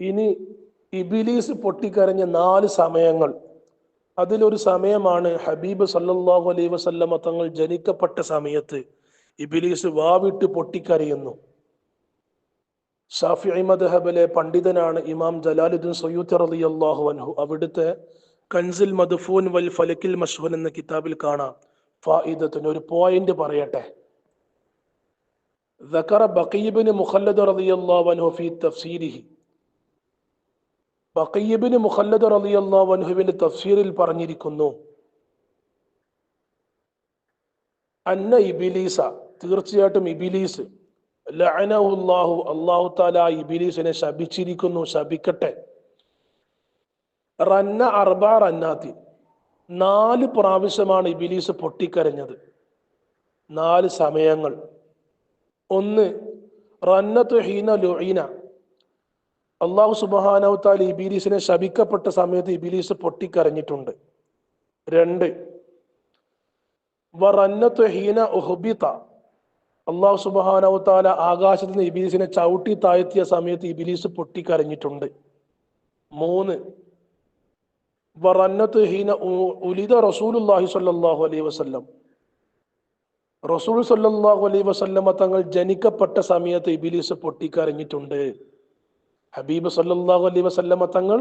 ഇനി ഇബിലീസ് പൊട്ടിക്കരഞ്ഞ നാല് സമയങ്ങൾ അതിലൊരു സമയമാണ് ഹബീബ് സല്ലല്ലാഹു അലൈഹി വസല്ലമ തങ്ങൾ ജനിക്കപ്പെട്ട സമയത്ത് ഇബിലീസ് വാവിട്ട് പൊട്ടിക്കരയുന്നു ഷാഫി മദ്ഹബിലെ പണ്ഡിതനാണ് ഇമാം ജലാലുദ്ദീൻ സയ്യൂത്ത് റളിയല്ലാഹു അൻഹു അവിടുത്തെ കൻസിൽ മദ്ഫൂൻ വൽ ഫലക്കിൽ മഷ്ഹൂൻ എന്ന കിതാബിൽ കാണാം ഫായിദത്തിന് ഒരു പോയിന്റ് പറയട്ടെ ذكر بقي بن مخلد رضي الله عنه في تفسيره ബക്കയ്യബിന് മുഹല്ലദ് റളിയല്ലാഹു അൻഹുവിന്റെ തഫ്സീറിൽ പറഞ്ഞിരിക്കുന്നു അന്ന ഇബിലീസ തീർച്ചയായിട്ടും ഇബിലീസ് ലഅനഹുല്ലാഹു അള്ളാഹു താല ഇബിലീസിനെ ശപിച്ചിരിക്കുന്നു ശപിക്കട്ടെ. റന്ന അർബ റന്നാത്തി നാല് പ്രാവശ്യമാണ് ഇബിലീസ് പൊട്ടിക്കരഞ്ഞത്. നാല് സമയങ്ങൾ. ഒന്ന് റന്നത്തു ഹീന ലുഈന അള്ളാഹു സുബഹാനവത്താൽ ഇബിലീസിനെ ശപിക്കപ്പെട്ട സമയത്ത് ഇബിലീസ് പൊട്ടിക്കരഞ്ഞിട്ടുണ്ട്. രണ്ട് ഹീന ഉഹബിത. അള്ളാഹു സുബഹാനവത്താല ആകാശത്ത് നിന്ന് ഇബിലീസിനെ ചവിട്ടി താഴ്ത്തിയ സമയത്ത് ഇബിലീസ് പൊട്ടിക്കരഞ്ഞിട്ടുണ്ട്. മൂന്ന് വറന്നത്ത് ഹീന ഉലിത റസൂലുല്ലാഹി സ്വല്ലല്ലാഹു അലൈഹി വസല്ലം. റസൂൽ സല്ലാഹു അലൈഹി വസല്ലമ തങ്ങൾ ജനിക്കപ്പെട്ട സമയത്ത് ഇബിലീസ് പൊട്ടിക്കരഞ്ഞിട്ടുണ്ട്. ഹബീബ് സല്ലാഹു അലൈഹി വസല്ലമ തങ്ങൾ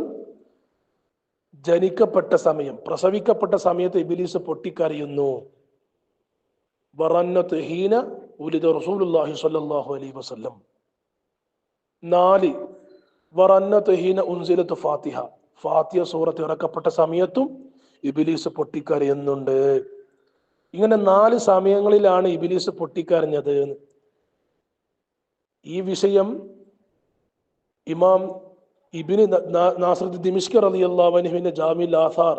ജനിക്കപ്പെട്ട സമയം പ്രസവിക്കപ്പെട്ട സമയത്ത് ഇബിലീസ് പൊട്ടിക്കറിയുന്നു ഹീന ഉലിദ റസൂലുള്ളാഹി സല്ലാഹു അലൈഹി വസല്ലം. നാല് ഹീന ഉൻസിലത്ത് ഫാത്തിഹ. ഫാത്തിഹ സൂറത്ത് ഇറക്കപ്പെട്ട സമയത്തും ഇബിലീസ് പൊട്ടിക്കറിയുന്നുണ്ട് ഇങ്ങനെ നാല് സമയങ്ങളിലാണ് ഇബിലീസ് പൊട്ടിക്കറിഞ്ഞത് ഈ വിഷയം ഇമാം ഇബിന് നാസറുദ്ദീൻ ദിമിഷ്കർ അലി അള്ളാഹുവിന്റെ ജാമിൽ ആസാർ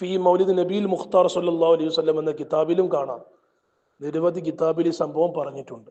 ഫി മൗലിദ് നബീൽ മുഖ്താർ സല്ലാ അലൈഹി വസല്ലം എന്ന കിതാബിലും കാണാം. നിരവധി കിതാബിൽ ഈ സംഭവം പറഞ്ഞിട്ടുണ്ട്.